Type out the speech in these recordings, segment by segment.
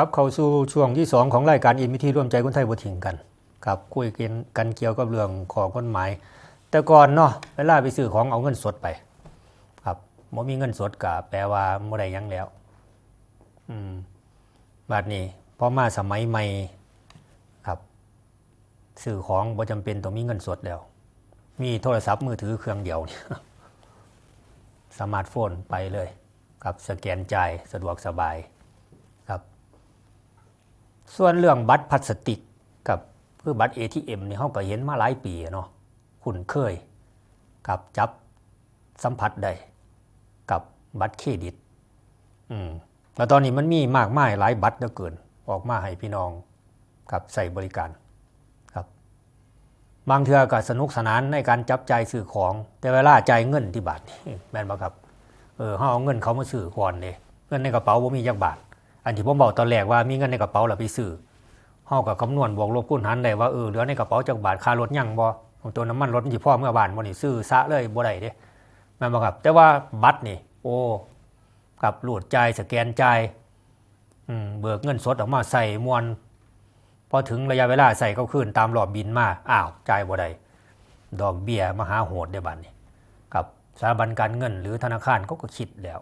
กลับเข้าสู่ช่วงที่ 2 ของรายการอินวิธีร่วมใจคนไทยบ่ทิ้งกันครับคุยกันกันเกี่ยวกับเรื่องของกฎหมาย แต่ก่อนเนาะเวลาไปซื้อของเอาเงินสดไป ครับบ่มีเงินสดก็แปลว่าบ่ได้หยังแล้ว อืมบัดนี้พอมาสมัยใหม่ครับซื้อของบ่จำเป็นต้องมีเงินสดแล้ว มีโทรศัพท์มือถือเครื่องเดียวนี่สมาร์ทโฟนไปเลย ครับสแกนจ่ายสะดวกสบาย ส่วนเรื่องบัตรพลาสติกกับคือบัตร ATM เนี่ยเขาก็เห็นมาหลายปีเนาะคุ้นเคยกับจับสัมผัสได้กับบัตรเครดิต อืมแล้วตอนนี้มันมีมากมายหลายบัตรเหลือเกิน ออกมาให้พี่น้องกับใส่บริการครับ บางเทือก็สนุกสนานในการจับใจซื้อของ แต่เวลาจ่ายเงินที่บาทนี่แม่นบ่ครับเออเฮาเอาเงินเขามาซื้อก่อนเด้เงินในกระเป๋าบ่มีจักบาท อันที่ผมบอกตอนแรกว่ามีเงินในกระเป๋าแล้วไปซื้อเฮาก็คำนวณบวกลบคูณหารได้ว่าเออเหลือในกระเป๋าจักบาทค่ารถยังบ่ของตัวน้ำมันรถมันสิพอเมื่อบานบ่นี่ซื้อซะเลยบ่ได้เด้แม่นบ่ครับ แต่ว่าบัตรนี่ โอ้กับรูดจ่ายสแกนจ่ายอืมเบิกเงินสดออกมาใส่มวนพอถึงระยะเวลาใส่เข้าคืนตามรอบบินมาอ้าวจ่ายบ่ได้ดอกเบี้ยมหาโหดเด้บัดนี้กับสถาบันการเงินหรือธนาคารเขาก็คิดแล้ว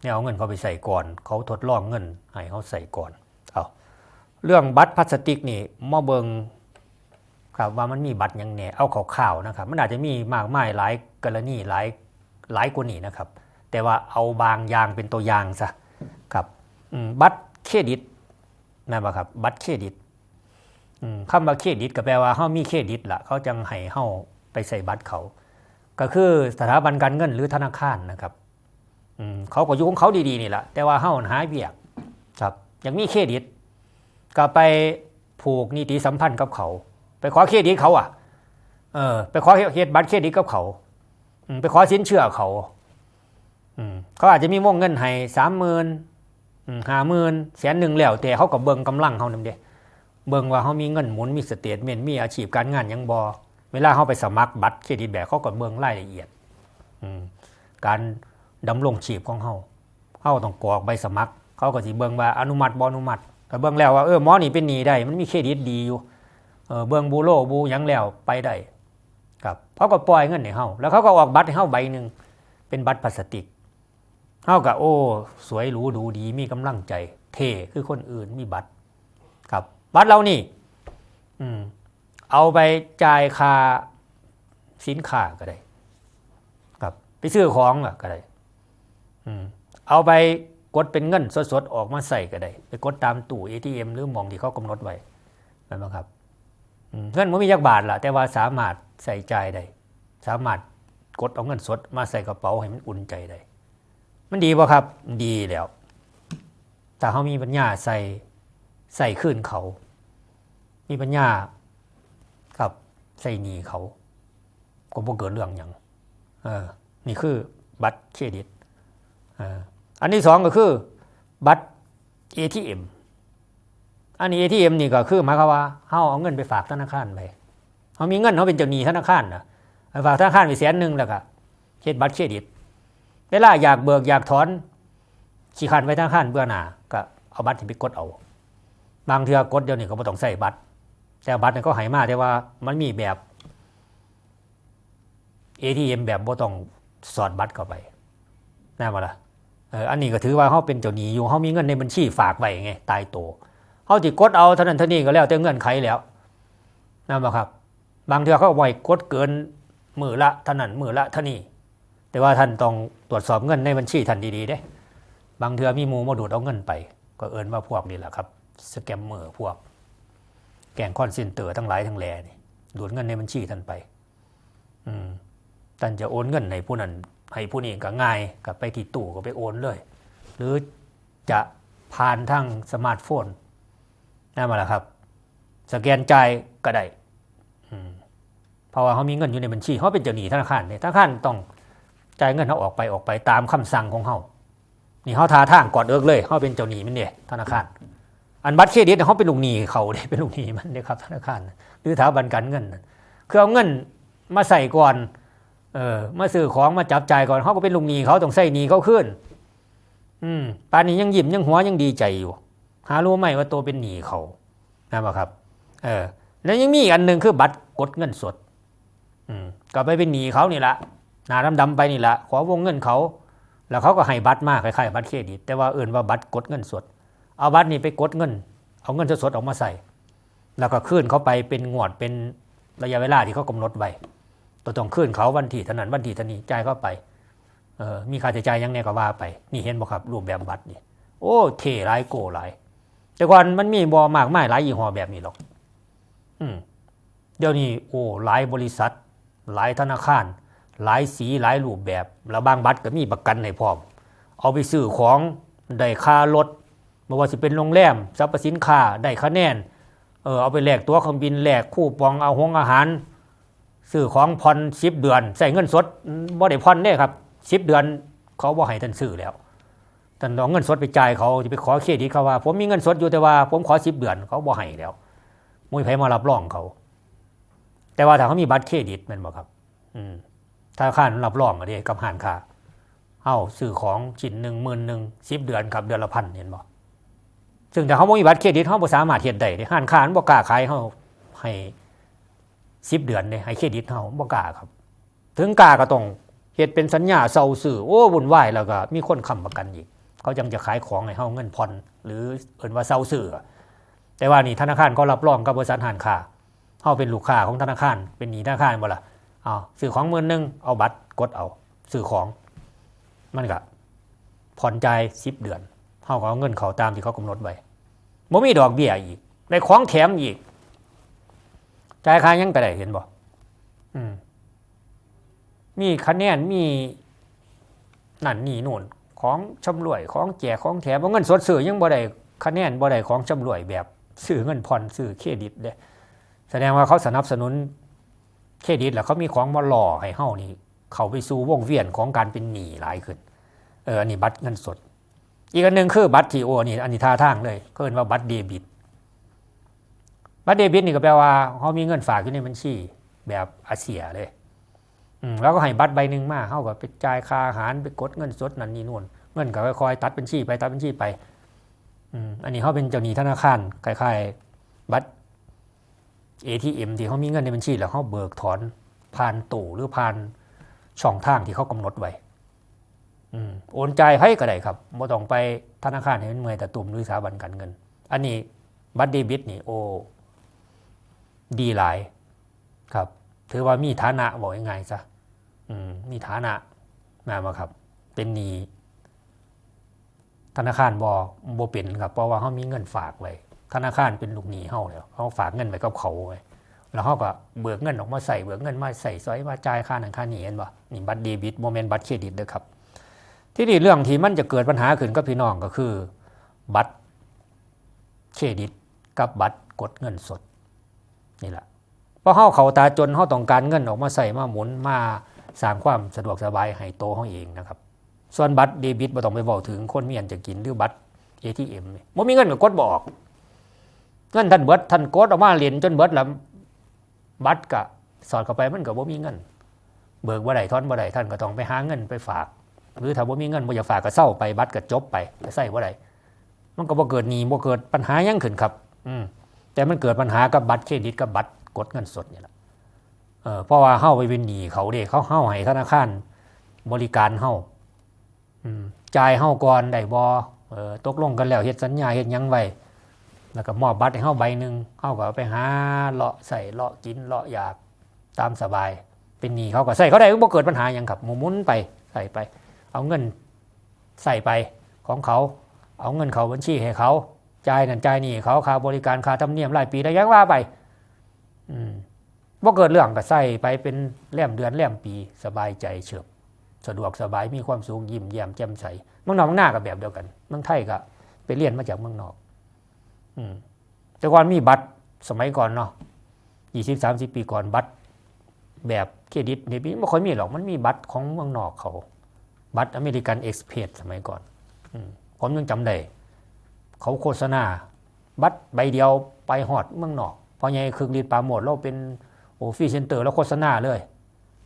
เนี่ยเอาเงินเขาไปใส่ก่อน เขาทดลองเงินให้เขาใส่ก่อนเอาเรื่องบัตรพลาสติกนี่มาเบิงครับว่ามันมีบัตรยังแหน่เอาข่าวๆนะครับ มันอาจจะมีมากมายหลายกรณีหลายหลายกว่านี้นะครับ แต่ว่าเอาบางอย่างเป็นตัวอย่างซะครับบัตรเครดิตนะครับ บัตรเครดิตอืมคำว่าเครดิตก็แปลว่าเฮามีเครดิตละเขาจังให้เฮาไปใส่บัตรเขา ก็คือสถาบันการเงินหรือธนาคารนะครับ เขาก็อยู่ของเขาดีๆนี่แหละแต่ว่าเฮ้าหาเบียกครับอย่างมีเครดิต ก็ไปผูกนิติสัมพันธ์กับเขา ไปขอเครดิตเขาอะเออไปขอเฮ็ดบัตรเครดิตกับเขาอืมไปขอสินเชื่อเขาอืมเขาอาจจะมีวงเงินให้สามหมื่นห้าหมื่นแสนหนึ่งแล้ว แต่เขาก็เบิ่งกำลังเขานำเด้เบิ่งว่าเขามีเงินหมุนมีสเตทเมนต์มีอาชีพการงานหยังบอเวลาเขาไปสมัครบัตรเครดิตแบบเขาก็เบิ่งรายละเอียดอืมการ ดำรงชีพของเขาเขาต้องกรอกใบสมัคร เขาก็สิเบิ่งว่าอนุมัติบ่อนุมัติแต่เบิ่งแล้วว่าเออหมอนี่เป็นหนี้ได้ มันมีเครดิตดีอยู่เออเบิ่งบูโรบูยังแล้วไปได้ครับเขาก็ปล่อยเงินให้เฮาแล้วเขาก็ออกบัตรให้เฮาใบหนึ่งเป็นบัตรพลาสติกเฮาก็โอ้ สวยหรูดูดีมีกำลังใจ เท่คือคนอื่นมีบัตรครับ บัตรเรานี่ อืมเอาไปจ่ายค่าสินค้าก็ได้ ครับ ไปซื้อของก็ได้ เอาไปกดเป็นเงินสดๆ ออกมาใส่ก็ได้ ไปกดตามตู้ ATM หรือมองที่เขากำหนดไว้นั่นบ่ครับเงินมันมียักบาทล่ะ แต่ว่าสามารถใส่ใจได้ สามารถกดเอาเงินสดมาใส่กระเป๋าให้มันอุ่นใจได้ มันดีป่ะครับ ดีแล้วแต่เขามีปัญญาใส่ใส่ขึ้นเขา มีปัญญาครับใส่หนีเขาก็บ่เกิดเรื่องอย่างเออนี่คือบัตรเครดิต อันที่สองก็คือบัตร ATM อันนี้ ATM นี่ก็คือหมายความว่าเฮาเอาเงินไปฝากธนาคารไปเฮามีเงินเฮาเป็นเจ้าหนี้ธนาคารนะไปฝากธนาคารไปแสนหนึ่งแล้วก็เฮ็ดบัตรเครดิตเวลาอยากเบิกอยากถอนขี้ขันไปธนาคารเบื่อหน้าก็เอาบัตรที่ไปกดเอา บางเทือกดเดียวนี้ก็บ่ต้องใส่บัตร แต่บัตรนี่ก็หายมาแต่ว่ามันมีแบบ ATM แบบบ่ต้องสอดบัตรเข้าไปแน่มาละ อันนี้ก็ถือว่าเขาเป็นเจ้าหนี้อยู่เขามีเงินในบัญชีฝากไว้ไงตายโตเขาติกดเอาเท่านั้นเท่านี้ก็แล้วแต่เงื่อนไขแล้วนะครับ บางเทือเขาบ่อยกดเกินมือละเท่านั้นมือละเท่านี้ แต่ว่าท่านต้องตรวจสอบเงินในบัญชีท่านดีๆเด้บางเทือมีมูมาดูดเอาเงินไป ก็เอินว่าพวกนี้แหละครับสแกมเมอร์พวก แกงคอนเซนเตอร์ทั้งหลายทั้งแหล่นี่ดูดเงินในบัญชีท่านไป อืมท่านจะโอนเงินให้ผู้นั้น ให้ผู้นี้ก็ง่ายกับไปที่ตู้ก็ไปโอนเลย หรือจะผ่านทางสมาร์ทโฟนนั่นมาแล้วครับ สแกนจ่ายก็ได้เพราะว่าเขามีเงินอยู่ในบัญชีเขาเป็นเจ้าหนี้ธนาคารเนี่ยธนาคารต้องจ่ายเงินเขาออกไปออกไปตามคำสั่งของเขานี่เขาทาทางกอดเอิกเลยเขาเป็นเจ้าหนี้มันเนี่ยธนาคาร อันบัตรเครดิตเขาเป็นลูกหนี้เขาเด้เป็นลูกหนี้มันเนี่ยครับธนาคารหรือสถาบันการเงิน คือเอาเงินมาใส่ก่อน เออมาซื้อของมาจับจ่ายก่อนเขาก็เป็นลูกหนี้เขาต้องใส่หนี้เขาขึ้น อืมป่านนี้ยังยิ้มยังหัวยังดีใจอยู่ หารู้ไหมว่าตัวเป็นหนี้เขานะครับ เออ แล้วยังมีอีกอันหนึ่งคือบัตรกดเงินสด อืมก็ไปเป็นหนี้เขานี่ละหนาดำๆไปนี่ละขอวงเงินเขา แล้วเขาก็ให้บัตรมากคล้ายๆบัตรเครดิต แต่ว่าเอื่นว่าบัตรกดเงินสด เอาบัตรนี้ไปกดเงิน เอาเงินสดๆออกมาใส่ แล้วก็คืนเขาไปเป็นงวดเป็นระยะเวลาที่เขากำหนดไว้ ตัวต้องคืนเขาวันที่เท่านั้นวันที่เทนีจ่ายเข้าไปเออมีค่าใช้จ่ายยังไงก็ว่าไป นี่เห็นบ่ครับรูปแบบบัตรนี่โอ้เท่หลายโกหลายแต่ก่อนมันมีบอมากมายหลายยี่ห้อแบบนี้หรอก อืมเดี๋ยวนี้โอ้หลายบริษัท หลายธนาคาร หลายสีหลายรูปแบบ แล้วบางบัตรก็มีประกันให้พร้อม เอาไปซื้อของได้ค่ารถไม่ว่าจะเป็นโรงแรมสรรพสินค้าได้คะแนนเออเอาไปแลกตัวเครื่องบินแลกคู่ปองเอาหงอาหาร ซื้อของผ่อนสิบเดือนใส่เงินสดบ่ได้ผ่อนเด้ครับสิบเดือนเขาบ่ให้ท่านซื้อแล้วท่านเอาเงินสดไปจ่ายเขาจะไปขอเครดิตเขาว่า ผมมีเงินสดอยู่แต่ว่า ผมขอสิบเดือน เขาบ่ให้แล้วมุ้ยไผมารับรองเขา แต่ว่าถ้าเขามีบัตรเครดิตมันบ่ครับ อืมธนาคารรับรองอะเด้กับหานค้าเฮาซื้อของชิ้นหนึ่งหมื่นหนึ่งสิบเดือนครับเดือนละพันเห็นบ่ซึ่งถ้าเขาบ่มีบัตรเครดิตเขาบ่สามารถเฮ็ดได้ห้านค้านบ่กล้าขายเฮาให้ สิบเดือนเด้ให้เครดิตเฮาบ่กล้าครับ ถึงกล้าก็ต้องเหตุเป็นสัญญาเซาสื่อโอ้วุ่นวายแล้วก็มีคนค้ำประกันอีก เขาจังจะขายของให้เฮาเงินผ่อนหรือเอิ้นว่าเซาสื่อแต่ว่านี่ธนาคารก็รับรองกับบริษัทหานค้าเฮาเป็นลูกค้าของธนาคาร เป็นหนี้ธนาคารบ่ล่ะเอาซื้อของหมื่นหนึงเอาบัตรกดเอาซื้อของมันก็ผ่อนใจ่าย10เดือนเฮาก็เอาเงินเขาตามที่เขากำหนดไว้บ่มีดอกเบี้ยอีกได้ของแถมอีก จ่ายค่าหยังก็ได้เห็นบ่อืมมีคะแนนมีนั่นนี่นู่นของชำรวยของแจกของแถมเอาเงินสดซื้อยังบ่ได้คะแนนบ่ได้ของชำรวยแบบซื้อเงินผ่อนซื้อเครดิตเด้แสดงว่าเขาสนับสนุนเครดิตแล้วเขามีของมาหล่อให้เฮานี่ เข้าไปสู่วงเวียนของการเป็นหนี้หลายขึ้น เอออันนี้บัตรเงินสด อีกอันหนึ่งคือบัตรทีโอนี่อันนี้ท่าทางเลยก็เรียกว่าบัตรเดบิต บัตรเดบิตนี่ก็แปลว่าเขามีเงินฝากอยู่ในบัญชีแบบอาเซียเลยอืมแล้วก็ให้บัตรใบหนึ่งมาเขาก็ไปจ่ายค่าอาหารไปกดเงินสดนั่นนี่นู่นเงินก็ค่อยๆตัดบัญชีไปตัดบัญชีไปอืมอันนี้เขาเป็นเจ้าหนี้ธนาคารคล้ายๆบัตร ATM ที่เขามีเงินในบัญชี แล้วเขาเบิกถอนผ่านตู้หรือผ่านช่องทางที่เขากำหนดไว้อืมโอนใจให้ก็ได้ครับไม่ต้องไปธนาคารให้มันเมื่อยแต่ตุ่มหรือสถาบันการเงิน อันนี้บัตรเดบิตนี่โอ ดีหลายครับ ถือว่ามีฐานะบอกยังไงซะอืมมีฐานะนะมาครับ เป็นหนี้ธนาคารบอบอเป็นครับเพราะว่าเขามีเงินฝากไว้ธนาคารเป็นลูกหนี้เขาแล้วเขาฝากเงินไว้กับเขาไว้แล้วเขาก็เบิกเงินออกมาใส่เบิกเงินมาใส่ซอยมาจ่ายค่าหนังค่าหนี้เห็นบ่นี่บัตรเดบิตโมเมนต์บัตรเครดิตเด้อครับ ที่นี่เรื่องที่มันจะเกิดปัญหาขึ้นกับพี่น้องก็คือ บัตรเครดิตกับบัตรกดเงินสด นี่แหละเพราะเฮาเขาตาจนเฮาต้องการเงินออกมาใส่มาหมุนมาสร้างความสะดวกสบายให้โตเฮาเองนะครับ ส่วนบัตรเดบิตบ่ต้องไปบอกถึงคนมีอันจะกินหรือบัตร ATM นี่บ่มีเงินก็กดบ่ออกเงินท่านเบิดท่านกดออกมาเหรียญจนเบิดแล้วบัตรก็สอดเข้าไปมันก็บ่มีเงิน เบิกบ่ได้ทอนบ่ได้ท่านก็ต้องไปหาเงินไปฝาก หรือถ้าบ่มีเงินบ่อยากฝากก็เศร้าไปบัตรก็จบไปก็ใช้บ่ได้มันก็บ่เกิดหนี้บ่เกิดปัญหายังขึ้นครับ อืม แต่มันเกิดปัญหากับบัตรเครดิตกับบัตรกดเงินสดเนี่ยแหละเพราะว่าเฮาไปเป็นหนี้เขาเด้เขาเฮาให้ธนาคารบริการเฮาจ่ายเฮาก่อนได้บอตกลงกันแล้วเฮ็ดสัญญาเฮ็ดยังไว้แล้วก็มอบบัตรให้เฮาใบหนึ่งเฮาก็เอาไปหาเลาะใส่เลาะกินเลาะอยากตามสบาย เป็นหนี้เขาก็ใส่เขาได้บ่เกิดปัญหาหยังครับหมุนหมุนไปใส่ไป เอาเงินใส่ไปของเขา เอาเงินเขาบัญชีให้เขา จ่ายนั่นจ่ายนี่เขาค่าบริการค่าธรรมเนียมรายปีได้ยังว่าไป อืมว่าเกิดเรื่องก็ใส่ไปเป็นแล่มเดือนแล่มปีสบายใจเฉบสะดวกสบายมีความสุขยิ้มแย้มแจ่มใสเมืองนอกเมืองหน้าก็แบบเดียวกันเมืองไทยก็ไปเรียนมาจากเมืองนอก อืมแต่ก่อนมีบัตรสมัยก่อนเนาะยี่สิบสามสิบปีก่อนบัตร แบบเครดิตนี่ไม่ค่อยมีหรอกมันมีบัตรของเมืองนอกเขา บัตรอเมริกันเอ็กซ์เพรสสมัยก่อนอืมผมยังจำได้ เขาโฆษณา บัตรใบเดียวไปหอดเมืองนอกพอไงคือรีดปราโมดเราเป็นโอฟรีเซนเตอร์แล้วโฆษณาเลย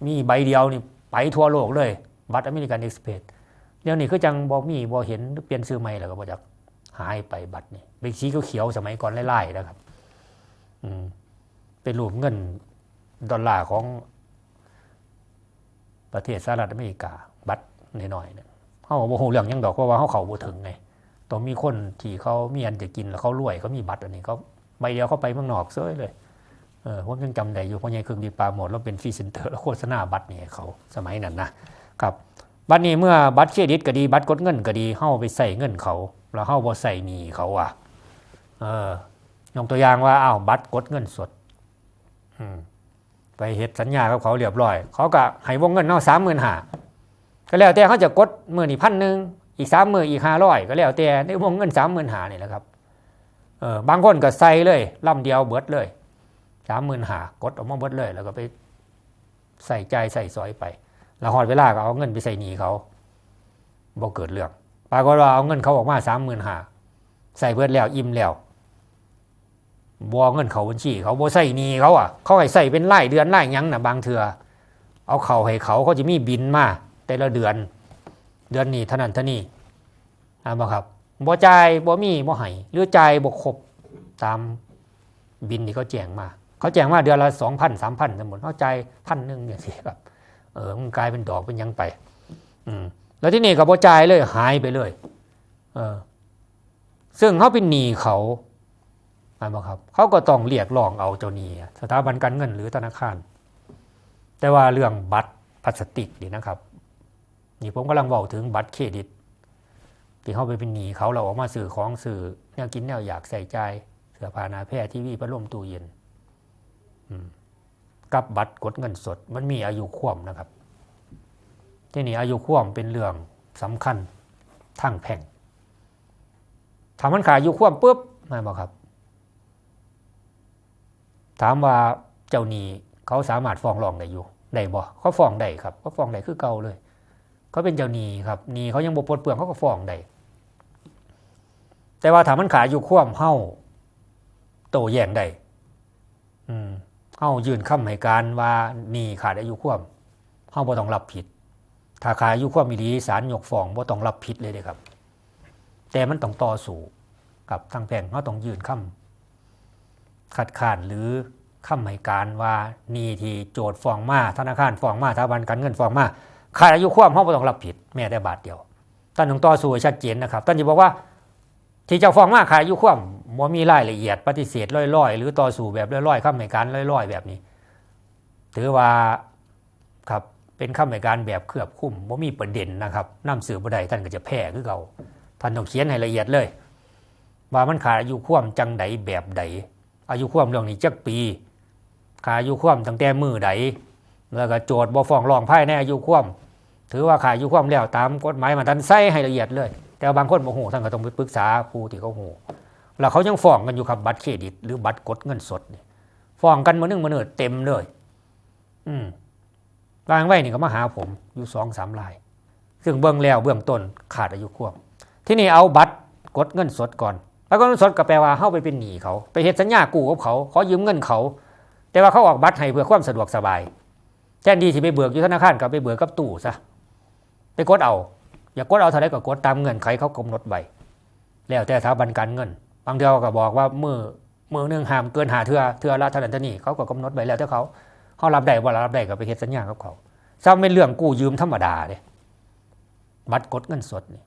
มีใบเดียวนี่ไปทั่วโลกเลย บัตรอเมริกันเอ็กซ์เพรสเดี๋ยวนี้คือจังบ่มีบ่เห็นเปลี่ยนซื้อใหม่แล้วก็บ่จักหายไปบัตรนี่เป็นสีเขียวๆสมัยก่อนไล่ๆนะครับอืมเป็นรูปเงินดอลลาร์ของประเทศสหรัฐอเมริกา บัตรน้อยๆเนี่ยเฮาบ่ฮู้เรื่องยังดอกเพราะว่าเฮาเข้าบ่ถึงไง ต้องมีคนที่เขามีอันจะกินแล้วเขารวยเขามีบัตรอันนี้เขาใบเดียวเขาไปเมืองนอกเซ้ยเลยเออผมยังจำได้อยู่เพราะยังเครื่องดีปลาหมดแล้วเป็นฟรีเซนเตอร์แล้วโฆษณาบัตรนี่เขาสมัยนั้นนะครับบัตรนี้เมื่อบัตรเครดิตก็ดีบัตรกดเงินก็ดีเฮาไปใส่เงินเขา แล้วเฮาบ่ใส่หนี้เขาอะเออยกตัวอย่างว่าอ้าวบัตรกดเงินสดไปเฮ็ดสัญญากับเขาเรียบร้อย เขาก็ให้วงเงินเฮา35,000ก็แล้วแต่เขาจะกดมื้อนี้พันหนึ่ง อีก3มื้ออีก500ก็แล้วแต่ในวงเงิน35,000นี่แหละครับเออบางคนก็ใส่เลยลำเดียวเบิดเลยสามหมื่นหากดออกมาเบิดเลย แล้วก็ไปใส่ใจใส่ซอยไป แล้วหอดเวลาก็เอาเงินไปใส่หนีเขาบ่เกิดเรื่องปรากฏว่าเอาเงินเขาออกมาสามหมื่นหาใส่เบิดแล้วอิ่มแล้วบอเงินเขาบัญชี เขาบ่ใส่หนีเขาอะ เขาให้ใส่เป็นรายเดือนรายหยังนะบางเถือเอาเขาให้เขาเขาจะมีบินมาแต่ละเดือน เดือนนี้เท่านั้นเท่านี้อ่าบ่ครับบ่จ่ายบ่มีบ่ให้หรือจ่ายบ่ครบตามบินที่เขาแจ้งมา เขาแจ้งมาเดือนละสองพันสามพันสมมติเขาใจายพันหนึ่งเนี่ยสิครับ เออมันกลายเป็นดอกเป็นยังไป อืมแล้วที่นี่ก็บ่จ่ายเลยหายไปเลย เออ ซึ่งเขาเป็นหนี้เขาหมาบอครับ เขาก็ต้องเรียกร้องเอาเจ้าหนี้สถาบันการเงินหรือธนาคาร แต่ว่าเรื่องบัตรพลาสติกนี่นะครับ นี่ผมกำลังบอกถึงบัตรเครดิต ที่เข้าไปเป็นหนี้เขาเราออกมาสื่อของสื่อแนวกินแนวอยากใส่ใจเสื้อผ้านาแพร่ทีวีพัดลมตู้เย็นกับบัตรกดเงินสด มันมีอายุควมนะครับ ที่นี่อายุควมเป็นเรื่องสำคัญทางแพ่งถามมันขาดอายุควมปุ๊บไม่บอกครับ ถามว่าเจ้าหนี้เขาสามารถฟ้องร้องได้อยู่ได้บ่เขาฟ้องได้ครับเขาฟ้องได้คือเก่าเลย เขาเป็นเจ้าหนี้ครับหนี้เขายังบ่ปลดเปลืองเขาก็ฟ้องได้แต่ว่าถามมันขาดอายุควมเฮาโตแย้งได้เฮายื่นคำให้การว่านีขาดอายุควมเฮาบ่ต้องรับผิด ถ้าขาดอายุควมมีดีศาลยกฟ้องบ่ต้องรับผิดเลยเด้ครับ แต่มันต้องต่อสู้กับทางแพ่งเฮาต้องยื่นคำคัดค้านหรือคำให้การว่านี่ที่โจทย์ฟ้องมาธนาคารฟ้องมาสถาบันการเงินฟ้องมา ขาดอายุความเฮาบ่ต้องรับผิด แม้แต่บาทเดียวท่านต้องต่อสู้ชัดเจนนะครับท่านจะบอกว่า ที่เจ้าฟ้องมาขายอายุความบ่มีรายละเอียด ปฏิเสธล่อยๆ หรือต่อสู้แบบล่อยๆคำให้การล่อยๆ แบบนี้ ถือว่าครับเป็นคำให้การแบบเครือบคลุมบ่มีประเด็นนะครับนำสืบบ่ได้ท่านก็จะแพ้คือเก่าท่านต้องเขียนให้ละเอียดเลย ว่ามันขาดอายุความจังใดแบบใดอายุความเรื่องนี้จักปีขาดอายุความตั้งแต่มือใด แล้วก็โจทย์บ่ฟ้องร้องภายในอายุควมถือว่าขาดอายุความแล้วตามกฎหมายมาทันใส่ให้ละเอียดเลย แต่บางคนโมโหท่านก็ต้องไปปรึกษาผู้ที่เขาโหแล้วเขายังฟ้องกันอยู่ครับบัตรเครดิต หรือบัตรกดเงินสดนี่ฟ้องกันมาหนึ่งมาเนิดเต็มเลย อืมรางไว้นี่ก็มาหาผมอยู่สองสามลาย ซึ่งเบื้องแล้วเบื้องต้นขาดอายุควบที่นี่เอาบัตรกดเงินสดก่อนบัตรกดเงินสดก็แปลว่าเข้าไปเป็นหนี้เขา ไปเฮ็ดสัญญากู้กับเขาขอยืมเงินเขา แต่ว่าเขาออกบัตรให้เพื่อความสะดวกสบาย แทนที่ที่ไปเบิกอยู่ธนาคารก็ไปเบิกกับตู้ซะไปกดเอา อย่ากดเอาเท่าไรก็กดตามเงื่อนไขเขากำหนดไว้แล้วแต่สถาบันการเงิน บางเทื่อก็บอกว่าเมื่อเมื่อหนึ่งห้ามเกินหาเทื่อเทื่อละเท่านั้นเท่านี้เขาก็กำหนดไว้แล้วแต่เขาเขารับได้ว่ารับได้ก็ไปเฮ็ดสัญญากับเขาซ้ำเป็นเรื่องกู้ยืมธรรมดาเด้บัตรกดเงินสดนี่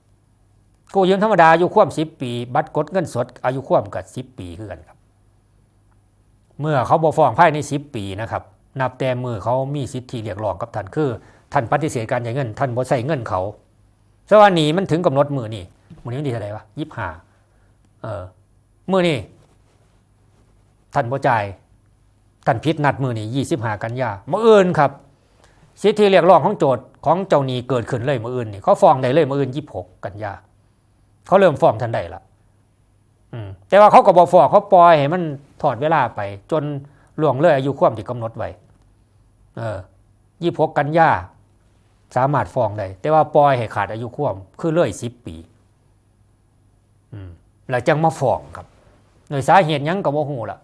กู้ยืมธรรมดาอายุควมสิบปี บัตรกดเงินสด อายุควมกับสิบปีคือกันครับ เมื่อเขาบอฟ้องภายในสิบปีนะครับ นับแต่มือเขามีสิทธิเรียกร้องกับท่านคือท่านปฏิเสธการจ่ายเงิน ท่านบ่ใส่เงินเขาสว่าหนีมันถึงกำหนดมือนี่มือนี้มันดีเท่าไหร่วะยี่ห้าเออมือนี่ท่านบ่จ่ายท่านพิษนัดมือนี่ยี่สิบห้ากันยามื่ออื่นครับ สิทธิเรียกร้องของโจทย์ของเจ้าหนี้เกิดขึ้นเลยมื่ออื่นนี่เขาฟ้องได้เลยมื่ออื่นยี่หกกันยาเขาเริ่มฟ้องทันได้ละแต่ว่าเขาก็บอกฟ้องเขาปล่อยให้มันถอดเวลาไป จนล่วงเลยอายุความที่กำหนดไว้ ยี่หกกันยาสามารถฟ้องได้แต่ว่าปล่อยให้ขาดอายุความคือเลื่อยสิบปีอืมแล้วจังมาฟ้องครับโดยสาเหตุยังกับโมหูละ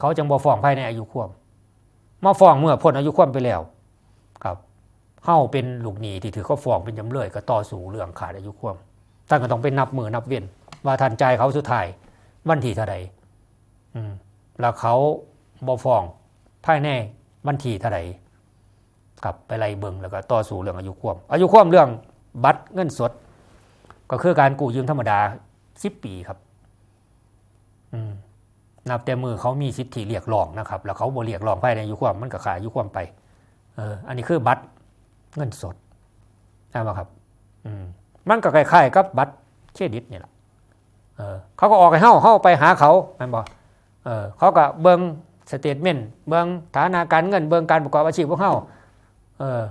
เขาจังบ่ฟ้องภายในอายุความมาฟ้องเมื่อพ้นอายุความไปแล้ว ครับเฮาเป็นลูกหนี้ที่ถือเขาฟ้องเป็นจำเลยก็ต่อสู้เรื่องขาดอายุความท่านก็ต้องไปนับมือนับเว้นว่าท่านจ่ายเขาสุดท้ายวันที่เท่าใดแล้วเขาบ่ฟ้องภายใน วันที่เท่าใดกลับไปไล่เบิงแล้วก็ต่อสู้เรื่องอายุความอายุความเรื่องบัตรเงินสด ก็คือการกู้ยืมธรรมดา10ปีครับ อืมนับแต่มือเขามีสิทธิเรียกร้องนะครับ แล้วเขาบ่เรียกร้องภายในอายุความมันก็ขาดอายุความไปเอออันนี้คือบัตรเงินสดใช่ไหมครับ อืมมันก็คล้ายๆกับบัตรเครดิตนี่แหละเออเขาก็ออกให้เฮาเฮาไปหาเขาแม่นบ่เออเขาก็เบิง สเตทเมนต์เบิ่งฐานะการเงินเบิ่งการประกอบอาชีพของเฮาเออ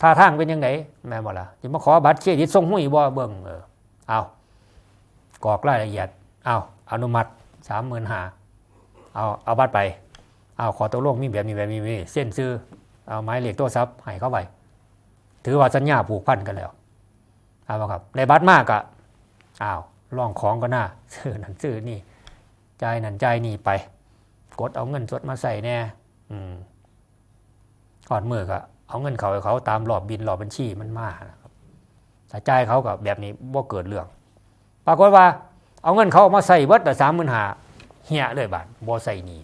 ท่าทางเป็นยังไงแม่นบ่ล่ะสิมาขอบัตรเครดิตส่งหุ้ยบ่เบิ่งเออเอากรอกรายละเอียดเอาอนุมัติ35,000เอาเอาบัตรไปเอาขอตกลงมีแบบนี้แบบนี้แบบนี้เส้นซื้อเอาไม้เหล็กโทรศัพท์ให้เข้าไปถือว่าสัญญาผูกพันกันแล้วเอาบ่ครับในบัตรมากอะอ้าวลองของก็น่าซื้อนั่นซื้อนี่ใจนั่นใจนี่ไป กดเอาเงินสดมาใส่แน่อืมก่อนมือก็เอาเงินเขาเขาตามรอบบินรอบบัญชีมันมากนะครับถ้าจ่ายเขากับแบบนี้บ่เกิดเรื่อง ปรากฏว่า เอาเงินเขามาใส่เบิดแต่สามหมื่นหาเหียเลยบาทบ่ใส่หนี่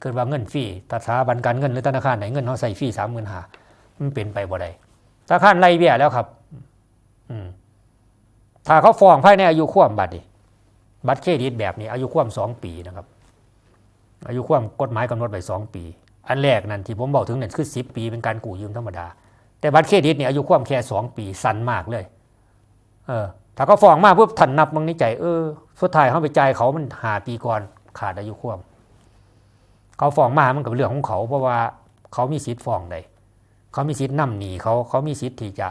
เกิดว่าเงินฟรีสถาบันการเงินหรือธนาคารไหนเงินเขาใส่ฟรีสามหมื่นหามันเป็นไปบ่ได้ธนาคารไล่เบี้ยแล้วครับ อืมถ้าเขาฟ้องภายในอายุความบัตรดิบัตรเครดิตแบบนี้อายุความสองปีนะครับ อายุความกฎหมายกำหนดไว้สองปี อันแรกนั่นที่ผมบอกถึงนั่นคือสิบปีเป็นการกู้ยืมธรรมดา แต่บัตรเครดิตเนี่ยอายุความแค่สองปีสั้นมากเลยเออถ้าเขาฟ้องมาปุ๊บทันนับมึงในใจเออสุดท้ายเขาไปจ่ายเขามันหาปีก่อนขาดอายุความ เขาฟ้องมามันกับเรื่องของเขาเพราะว่าเขามีสิทธิ์ฟ้องได้เขามีสิทธิ์นำหนีเขาเขามีสิทธิ์ที่จะ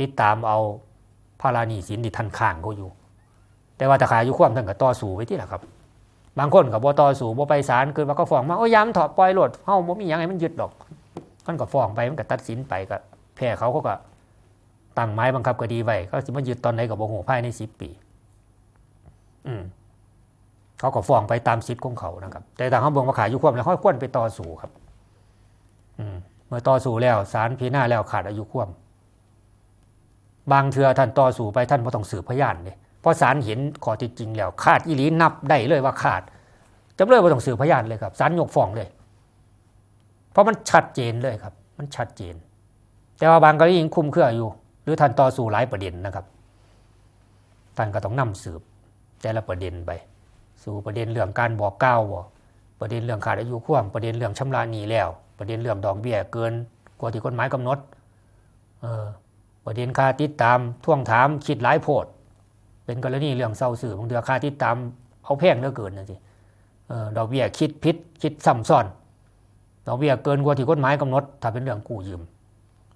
ติดตามเอาภารานีสินที่ทันข้างเขาอยู่ แต่ว่าถ้าขายอยู่ความท่านก็ต่อสู้ไว้ที่ละครับ บางคนกับบ่ต่อสู้บ่ไปศาลเกิดว่าก็ฟ้องมาโอ้ยยามถอดปล่อยโหลดเฮาบ่มีหยังให้มันยึดดอกมันก็ฟ้องไปมันก็ตัดสินไปก็แพ้เขาเขาก็ตั้งไม้บังคับคดีไว้เขาสิมายึดตอนไหนก็บ่ฮู้ภายใน10ปี อืมเขาก็ฟ้องไปตามสิทธิ์ของเขานะครับ แต่ทางเขาเบืองมาขายอายุความแล้วเขาควรไปต่อสู้ครับ อืมเมื่อต่อสู้แล้วศาลพิจารณาแล้วขาดอายุความบางเทือท่านต่อสู้ไปท่านไม่ต้องสืบพยานเลย เพราะศาลเห็นข้อท็จจริงแล้วขาดอีหลีนับได้เลยว่าขาดจำเลยไม่ต้องสืบพยานเลยครับศาลยกฟ้องเลย เพราะมันชัดเจนเลยครับ มันชัดเจน แต่ว่าบางกรณียังคุมเครืออยู่ หรือท่านต่อสู้หลายประเด็นนะครับท่านก็ต้องนำสืบ แต่ละประเด็นไป สู่ประเด็นเรื่องการบอกกล่าวบ่ประเด็นเรื่องขาดอายุความประเด็นเรื่องชำระหนี้แล้ว ประเด็นเรื่องดอกเบี้ยเกินกว่าที่กฎหมายกำหนดเออประเด็นค่าติดตามท่วงถามคิดหลายโพด เป็นกรณีเรื่องเศร้าสื่อบางเดือค่าติดตามเอาแพงเหลือเกินนะสิเออดอกเบี้ยคิดพิษคิดซ้ำซ้อนดอกเบี้ยเกินกว่าที่กฎหมายกำหนด ถ้าเป็นเรื่องกู้ยืม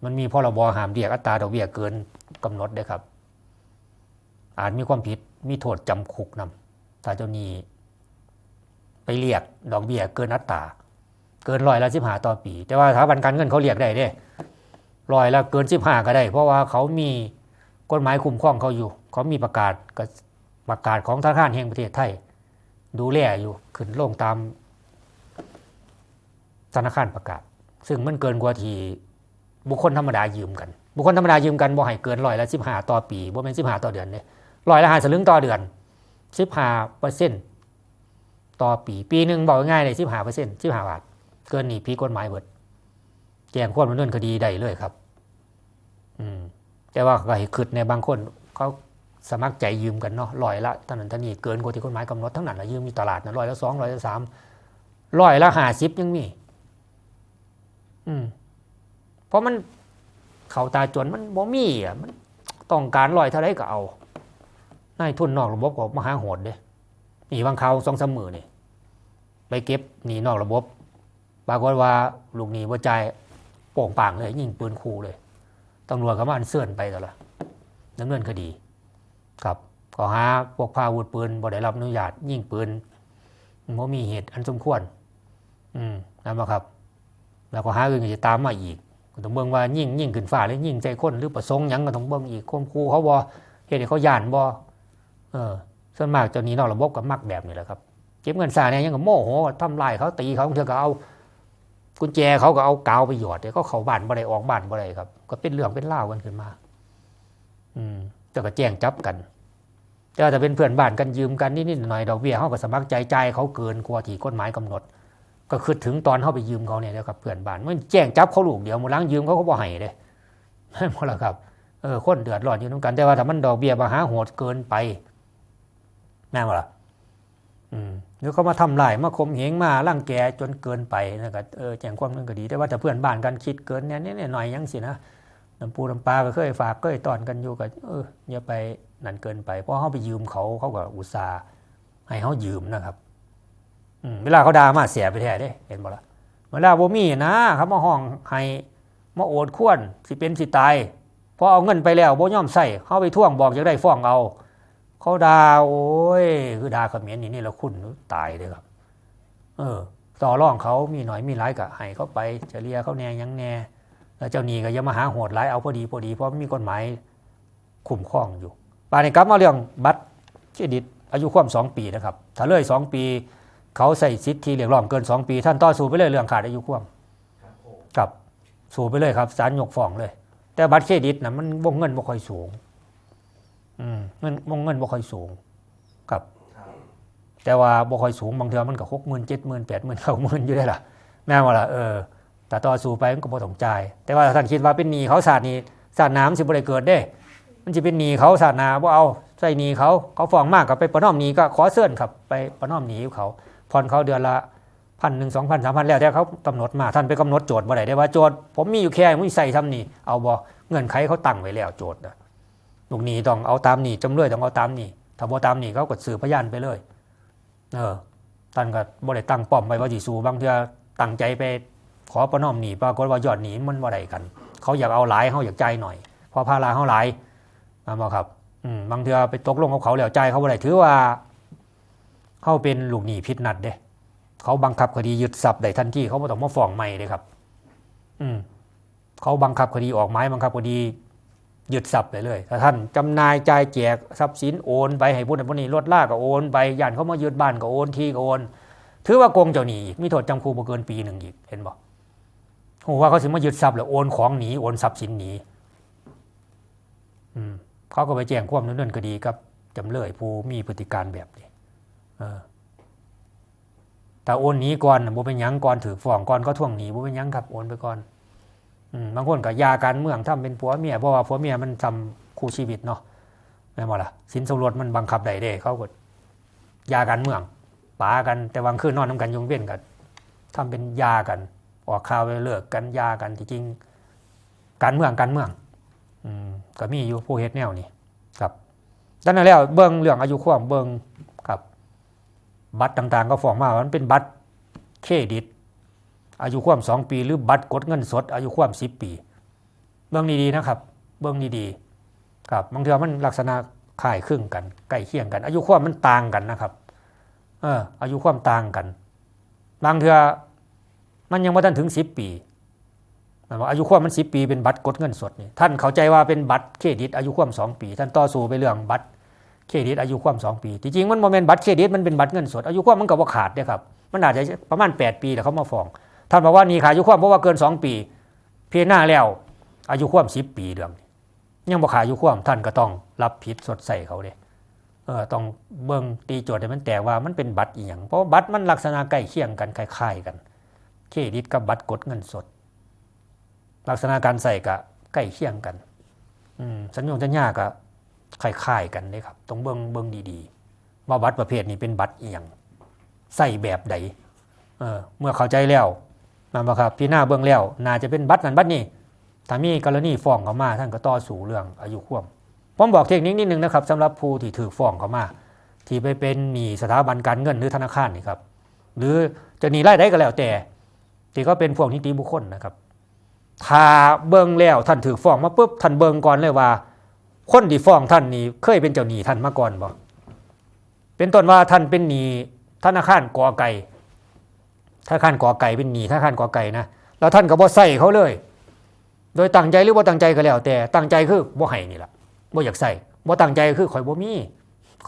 มันมีพรบห้ามเรียกอัตราดอกเบี้ยเกินกำหนดได้ครับ อาจมีความผิดมีโทษจำคุกนำถ้าเจ้าหนี้ไปเรียกดอกเบี้ยเกินอัตราเกินร้อยละสิบห้าต่อปี แต่ว่าสถาบันการเงินเขาเรียกได้เด้ร้อยละเกินสิบห้าก็ได้ เพราะว่าเขามีกฎหมายคุ้มครองเขาอยู่ เขามีประกาศกประกาศของธนาคารแห่งประเทศไทย ดูแลอยู่ขึ้นลงตามธนาคารประกาศ ซึ่งมันเกินกว่าที่บุคคลธรรมดายืมกัน บุคคลธรรมดายืมกันบ่ให้เกินร้อยละสิบห้าต่อปีบ่เป็นสิบห้าต่อเดือนเลยร้อยละห้าสลึงต่อเดือนสิบห้าเปอร์เซ็นต์ต่อปี ปีหนึ่งบอกง่ายเลยสิบห้าเปอร์เซ็นต์สิบห้าบาท เกินนี่พีกฎหมายเบิดแจ้งความดำเนินคดีได้เลยครับ อืมแต่ว่าก็ให้คืดในบางคนเขา สมัครใจยืมกันเนาะร้อยละเท่านั้นเท่านี้เกินกว่าที่กฎหมายกำหนดทั้งนั้นละยืมมีตลาดนะร้อยละสองร้อยละสามร้อยละห้าสิบยังมี อืมเพราะมันเขาตาจนมันบ่มีอะมันต้องการร้อยเท่าไรก็เอานายทุนนอกระบบก็มหาโหดเด้หนีบางเขาสองสามมือนี่ไปเก็บหนีนอกระบบปรากฏว่าลูกหนีว่าใจโป่งป่างเลยยิงปืนคูเลยตำรวจก็มาอันเสื่อนไปแต่ละดำเนินคดี ครับก็หาพวกพาอาวุธปืนบ่ได้รับอนุญาตยิงปืนบ่มีเหตุอันสมควร อืมนั่นมาครับ แล้วก็หาอื่นก็จะตามมาอีกก็ต้องเบิ่งว่ายิงยิงขึ้นฟ้าหรือยิงใจคนหรือประสงค์ยังก็ต้องเบิ่งอีกข่มขู่เขาบ่เหตุเขาย่านบ่เออส่วนมากเจ้านี้นอกระบบก็มักแบบนี้แหละครับเก็บเงินสาเนี่ยยังกับโมโหทำลายเขาตีเขาเธอก็เอากุญแจเขาก็เอากาวไปหยอดเดี๋ยวก็เขาบ้านบ่ได้ออกบ้านบ่ได้ครับ ก็เป็นเรื่องเป็นเล่ากันขึ้นมา อืม แต่ก็แจ้งจับกัน แต่ว่าถ้าเป็นเพื่อนบ้านกันยืมกันนิดๆหน่อยดอกเบี้ยเขาก็สมัครใจใจเขาเกินกว่าที่กฎหมายกำหนด ก็คือถึงตอนเขาไปยืมเขาเนี่ยแล้วกับเพื่อนบ้านมันแจ้งจับเขาลูกเดียวมูล้างยืมเขาก็บ่ให้เลยไม่หมดละครับเออคนเดือดร้อนอยู่น้ำกันแต่ว่าถ้ามันดอกเบี้ยมาหาโหดเกินไปแม่นบ่ล่ะอืมหรือเขามาทำลายมาข่มเหงมาร่างแกจนเกินไปนะก็เออแจ้งความนั่นก็ดี แต่ว่าถ้าเพื่อนบ้านกันคิดเกินเนี่ยเนี่ยหน่อยยังสินะ น้ำปูน้ำปลาก็เคยฝากเคยตอนกันอยู่ก็เอออย่าไปนั่นเกินไปเพราะเขาไปยืมเขาเขาก็อุตส่าห์ให้เขายืมนะครับอืมเวลาเขาด่ามาเสียไปแท้เด้เห็นบ่ละเวลาบ่มีนะครับมาห้องให้มาโอดควรสิเป็นสิตายพอเอาเงินไปแล้วบ่ยอมใส่เขาไปท่วงบอกอยากได้ฟ้องเอา เขาด่าโอ้ยคือด่าเขมิ้นนี่นี่แล้วคุณตายเลยครับ เออ ต่อรองเขามีหน่อยมีหลายก็ให้เขาไปเฉลี่ยเขาแน่ยังแน่ แล้วเจ้าหนี้ก็ย่ามาหาโหดร้ายเอาพอดีพอดีเพราะมีกฎหมายคุ้มครองอยู่ป่านนี้กลับมาเรื่องบัตรเครดิตอายุความสองปีนะครับถ้าเลยสองปี เขาใส่สิทธิเรียกร้องเกิน 2 ปี ท่านต่อสู้ไปเลยเรื่องขาดอายุความกับสู้ไปเลยครับศาลยกฟ้องเลย แต่บัตรเครดิตนะมันวงเงินบ่ค่อยสูงอืมเงินวงเงินบ่ค่อยสูงครับ แต่ว่าบ่ค่อยสูงบางเทื่อมันก็หกหมื่นเจ็ดหมื่นแปดหมื่นเก้าหมื่นอยู่ได้ล่ะแม่ว่าล่ะเออ แต่ต่อสู้ไปมันก็บ่ต้องจ่าย แต่ว่าท่านคิดว่าเป็นหนี้เขาศาสตร์นี้ศาสตร์น้ำสิบ่ได้เกิดเด้ มันจะเป็นหนี้เขาศาสตร์นาบ่เอาใส่หนี้เขาเขาฟ้องมากก็ไปประนอมหนี้ก็ขอเสื่อนครับไปประนอมหนี้เขาผ่อนเขาเดือนละพันหนึ่งสองพันสามพันแล้วแต่เขากำหนดมาท่านไปกำหนดโจทย์บ่ได้ได้ว่าโจทย์ผมมีอยู่แค่มึงใส่ทำนี่เอาบ่เงื่อนไขเขาตั้งไว้แล้วโจทย์นะลูกหนี้ต้องเอาตามหนี้จำเลยต้องเอาตามหนี้ถ้าบ่ตามหนี้เขาก็สืบพยานไปเลย เออท่านก็บ่ได้ตั้งป้อมไว้ว่าสิสู้บางเทื่อตั้งใจไป ขอประนอมหนีปรากฏว่ายอดหนีมันบ่ได้กัน เขาอยากเอาหลายเขาอยากใจหน่อยพอภาระเขาหลายมาบ่ครับบางเทือไปตกลงกับเขาแล้วจ่ายเขาบ่ได้ถือว่าเขาเป็นลูกหนีพิษนัดเด้เขาบังคับคดียึดทรัพย์ได้ทันทีเขาไม่ต้องมาฟ้องใหม่เลยครับ อืมเขาบังคับคดีออกหมายบังคับคดียึดทรัพย์ไปเลยถ้าท่านจำนายจ่ายแจกทรัพย์สินโอนไปให้ผู้นั้นผู้นี้ลดล่าก็โอนไปย่านเขามายึดบ้านก็โอนที่ก็โอน ถือว่าโกงเจ้าหนี้อีกมีโทษจำคุกบ่เกินปีหนึ่งอีกเห็นบ่โหว่าเขาสิมายึดทรัพย์แล้วโอนของหนีโอนทรัพย์สินหนีอืมเขาก็ไปแจ้งความดำเนินคดีกับจำเลยผู้มีพฤติการแบบนี้แต่โอนหนีก่อนบ่เป็นยังก่อนถือฟ้องก่อนก็ท่วงหนีบ่เป็นยังครับโอนไปก่อนอืมบางคนก็ยาการเมืองทำเป็นผัวเมียเพราะว่าผัวเมียมันทำคู่ชีวิตเนาะแม่นบ่ล่ะสินสมรสมันบังคับได้เด้เขาก็ยาการเมืองป๋ากันแต่วางคืนนอนน้ำกันยงเว้นกันทำเป็นยากัน ออกข่าวไปเลิกกันยากันที่จริง การเมืองการเมืองอืมก็มีอยู่ผู้เฮ็ดแนวนี้ครับดังนั้นแล้วเบิ่งเรื่องอายุความเบิ่งครับบัตรต่างๆ ก็ฟ้องมาว่ามันเป็นบัตรเครดิต อายุความ2ปี หรือบัตรกดเงินสด อายุความ10ปี เบื้องดีๆนะครับ เบื้องดีๆครับบางทีมันลักษณะคล้ายคลึงกันใกล้เคียงกัน อายุความมันต่างกันนะครับ เอออายุความต่างกันบางเทือ มันยังไม่ทันถึง10ปีมายว่าอายุความมัน10ปีเป็นบัตรกดเงินสดนี่ท่านเข้าใจว่าเป็นบัตรเครดิตอายุความ2ปี ท่านต่อสู้ไปเรื่องบัตรเครดิตอายุความ2ปีที่จริงมันโมเมนต์บัตรเครดิตมันเป็นบัตรเงินสดอายุความมันก็ว่าขาดเนี่ยครับมันอาจจะประมาณ 8 ปีแล้วเขามาฟ้อง ท่านบอกว่านี่ขาดอายุความเพราะว่าเกิน 2 ปี เพียงหน้าแล้ว อายุความ10 ปีเรื่องยังบ่ขาดอายุความท่านก็ต้องรับผิดสดใส่เขาเด้เออต้องเบิ่งตีโจทย์ให้มันแตกว่ามันเป็นบัตรอีหยังเพราะบัตรมันลักษณะใกล้เคียงกันคล้ายๆกัน เครดิตกับบัตรกดเงินสด ลักษณะการใส่ก็ใกล้เคียงกันสัญญงสัญญาก็คล้ายๆกันเลยครับต้องเบิ่งเบิ่งดีๆ ว่าบัตรประเภทนี้เป็นบัตรเอียงใส่แบบใดเออเมื่อเข้าใจแล้วนั่นบ่ครับพี่หน้าเบิ่งแล้วน่าจะเป็นบัตรนั้นบัตรนี้ถ้ามีกรณีฟ้องเขามา ท่านก็ต่อสู้เรื่องอายุควมผมบอกเทคนิคนิดนึงนะครับสำหรับผู้ที่ถือฟ้องเขามา ที่ไปเป็นหนี้สถาบันการเงินหรือธนาคารนี่ครับ หรือจะหนีรายได้ก็แล้วแต่ ที่ก็เป็นพวกนิติบุคคลนะครับ ถ้าเบิ่งแล้วท่านถือฟ้องมาปุ๊บท่านเบิ่งก่อนเลยว่า คนที่ฟ้องท่านนี่เคยเป็นเจ้าหนี้ท่านมาก่อนบ่เป็นต้นว่าท่านเป็นหนี้ธนาคารกอไก่ธนาคารกอไก่เป็นหนี้ธนาคารกอไก่นะแล้วท่านก็บ่ใส่เขาเลย โดยตั้งใจหรือบ่ตั้งใจก็แล้ว แต่ตั้งใจคือบ่ให้นี่ล่ะบ่อยากใส่บ่ตั้งใจคือข่อยบ่มี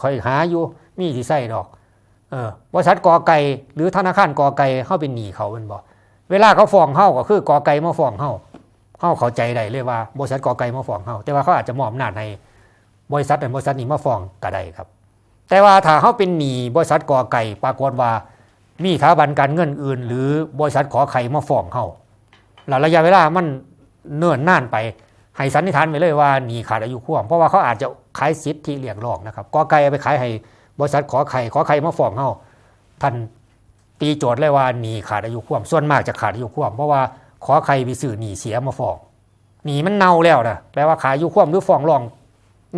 ข่อยหาอยู่มีที่ใส่ดอก เออบริษัทกอไก่หรือธนาคารกอไก่เฮาเป็นหนี้เขาเป็นบ่ เวลาเขาฟ้องเฮาก็คือกอไก่มาฟ้องเฮาเฮาเข้าใจได้เลยว่าบริษัทกอไก่มาฟ้องเฮาแต่ว่าเขาอาจจะมอบอำนาจให้บริษัทนั้นบริษัทนี้มาฟ้องก็ได้ครับ แต่ว่าถ้าเฮาเป็นหนี้บริษัทกอไก่ปรากฏว่ามีสถาบันการเงินอื่น หรือบริษัทขอไข่มาฟ้องเฮาแล้วระยะเวลามันเนิ่นนานไปให้สันนิษฐานไปเลยว่าหนีขาดอายุควมเพราะว่าเขาอาจจะขายสิทธิ์ที่เรียกร้องนะครับกอไก่ไปขายให้บริษัทขอไข่ขอไข่มาฟ้องเฮาท่าน ตีโจทย์เลยว่าหนีขาดอายุความส่วนมากจะขาดอายุความเพราะว่าขอไข่ไปสื่อหนีเสียมาฟ้องหนีมันเน่าแล้วนะแปลว่าขาดอายุความหรือฟ้องร้อง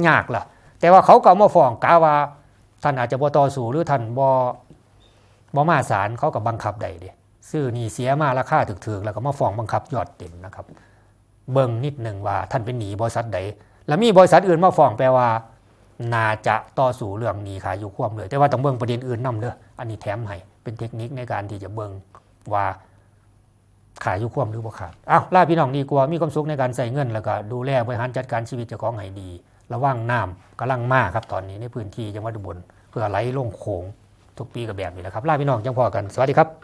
ยากล่ะ แต่ว่าเขาก็มาฟ้องกาว่าท่านอาจจะบ่ต่อสู้หรือท่านบ่บ่มาศาลเขาก็บังคับได้เด้ซื้อหนี่เสียมาราคาถึกๆ แล้วก็มาฟ้องบังคับยอดเต็มนะครับ เบิ่งนิดหนึ่งว่าท่านเป็นหนีบริษัทใดแล้วมีบริษัทอื่นมาฟ้องแปลว่าน่าจะต่อสู้เรื่องหนีขายอยู่ความเลย แต่ว่าต้องเบิ่งประเด็นอื่นนํเด้ออันนี้แถมให้ เป็นเทคนิคในการที่จะเบิงว่าขายยุความหรือบ่ขาดอ้าวล่าพี่น้องดีกว่ามีความสุขในการใส่เงิน แล้วก็ดูแลบริหารจัดการชีวิตเจ้าของให้ดี ระวังน้ำกำลังมากครับตอนนี้ในพื้นที่จังหวัดอุบลเพื่อไหลลงโขงทุกปีกับแบบนี้แหละครับล่าพี่น้องจังพอกันสวัสดีครับ